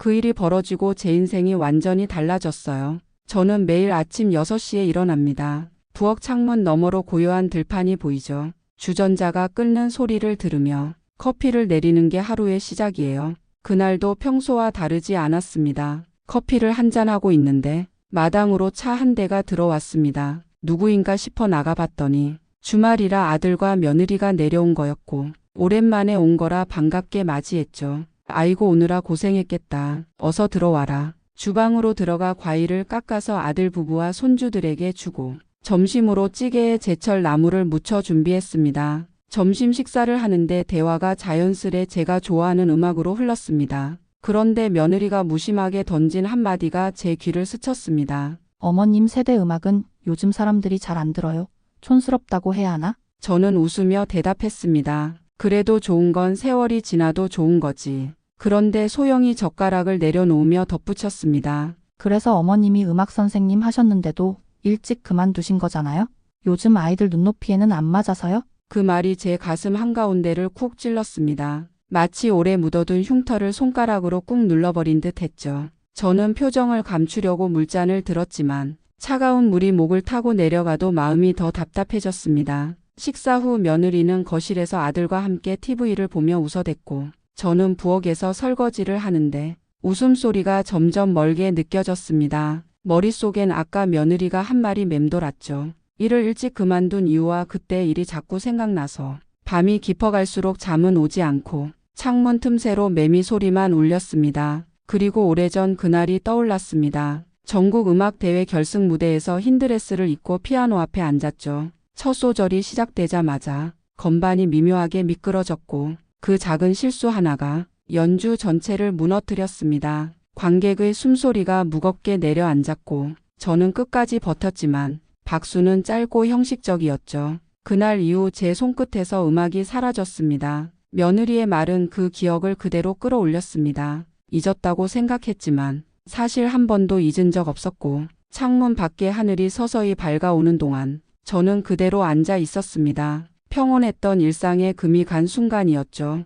그 일이 벌어지고 제 인생이 완전히 달라졌어요. 저는 매일 아침 6시에 일어납니다. 부엌 창문 너머로 고요한 들판이 보이죠. 주전자가 끓는 소리를 들으며 커피를 내리는 게 하루의 시작이에요. 그날도 평소와 다르지 않았습니다. 커피를 한 잔하고 있는데 마당으로 차 한 대가 들어왔습니다. 누구인가 싶어 나가봤더니 주말이라 아들과 며느리가 내려온 거였고 오랜만에 온 거라 반갑게 맞이했죠. 아이고 오느라 고생했겠다. 어서 들어와라. 주방으로 들어가 과일을 깎아서 아들 부부와 손주들에게 주고 점심으로 찌개에 제철 나물을 무쳐 준비했습니다. 점심 식사를 하는데 대화가 자연스레 제가 좋아하는 음악으로 흘렀습니다. 그런데 며느리가 무심하게 던진 한마디가 제 귀를 스쳤습니다. 어머님 세대 음악은 요즘 사람들이 잘 안 들어요. 촌스럽다고 해야 하나? 저는 웃으며 대답했습니다. 그래도 좋은 건 세월이 지나도 좋은 거지. 그런데 소영이 젓가락을 내려놓으며 덧붙였습니다. 그래서 어머님이 음악 선생님 하셨는데도 일찍 그만두신 거잖아요? 요즘 아이들 눈높이에는 안 맞아서요? 그 말이 제 가슴 한가운데를 쿡 찔렀습니다. 마치 오래 묻어둔 흉터를 손가락으로 꾹 눌러버린 듯 했죠. 저는 표정을 감추려고 물잔을 들었지만 차가운 물이 목을 타고 내려가도 마음이 더 답답해졌습니다. 식사 후 며느리는 거실에서 아들과 함께 TV를 보며 웃어댔고 저는 부엌에서 설거지를 하는데 웃음소리가 점점 멀게 느껴졌습니다. 머릿속엔 아까 며느리가 한 말이 맴돌았죠. 일을 일찍 그만둔 이유와 그때 일이 자꾸 생각나서 밤이 깊어갈수록 잠은 오지 않고 창문 틈새로 매미 소리만 울렸습니다. 그리고 오래전 그날이 떠올랐습니다. 전국 음악 대회 결승 무대에서 흰 드레스를 입고 피아노 앞에 앉았죠. 첫 소절이 시작되자마자 건반이 미묘하게 미끄러졌고 그 작은 실수 하나가 연주 전체를 무너뜨렸습니다. 관객의 숨소리가 무겁게 내려앉았고 저는 끝까지 버텼지만 박수는 짧고 형식적이었죠. 그날 이후 제 손끝에서 음악이 사라졌습니다. 며느리의 말은 그 기억을 그대로 끌어올렸습니다. 잊었다고 생각했지만 사실 한 번도 잊은 적 없었고 창문 밖에 하늘이 서서히 밝아오는 동안 저는 그대로 앉아 있었습니다. 평온했던 일상에 금이 간 순간이었죠.